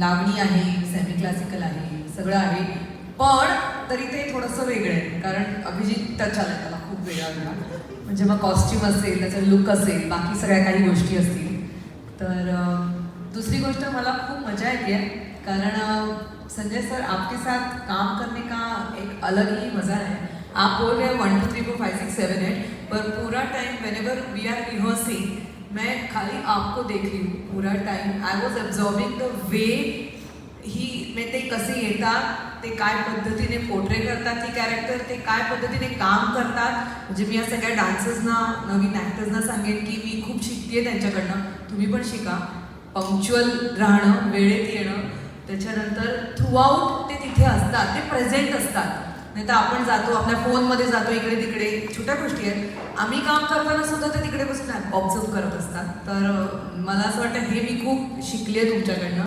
लावणी आहे semi classical आहे सगळं आहे. पण तरी ते थोडंसं वेगळं आहे कारण अभिजित टच आला त्याला खूप वेगळा वेगळा म्हणजे मग कॉस्ट्युम असेल त्याचं लुक असेल बाकी सगळ्या काही गोष्टी असतील. तर दुसरी गोष्ट मला खूप मजा येते आहे कारण संजय सर आपके साथ काम करने का एक अलग ही मजा है आप बोल रहे हैं one two three four five six seven eight पर पूरा time whenever we are rehearsing मैं खाली आपको देख रही हूँ पूरा time I was observing the way ही म्हणजे ते कसे येतात ते काय पद्धतीने पोर्ट्रे करतात ती कॅरेक्टर ते काय पद्धतीने काम करतात. म्हणजे मी या सगळ्या डान्सर्सना नवीन ॲक्टर्सना सांगेन की मी खूप शिकते त्यांच्याकडनं. तुम्ही पण शिका. पंक्च्युअल राहणं वेळेत येणं. त्याच्यानंतर थ्रूआउट ते तिथे असतात ते प्रेझेंट असतात. नाही तर आपण जातो आपल्या फोनमध्ये जातो इकडे तिकडे छोट्या गोष्टी आहेत. आम्ही काम करताना सुद्धा ते तिकडे ऑब्झर्व करत असतात. तर मला असं वाटतं हे मी खूप शिकले तुमच्याकडनं.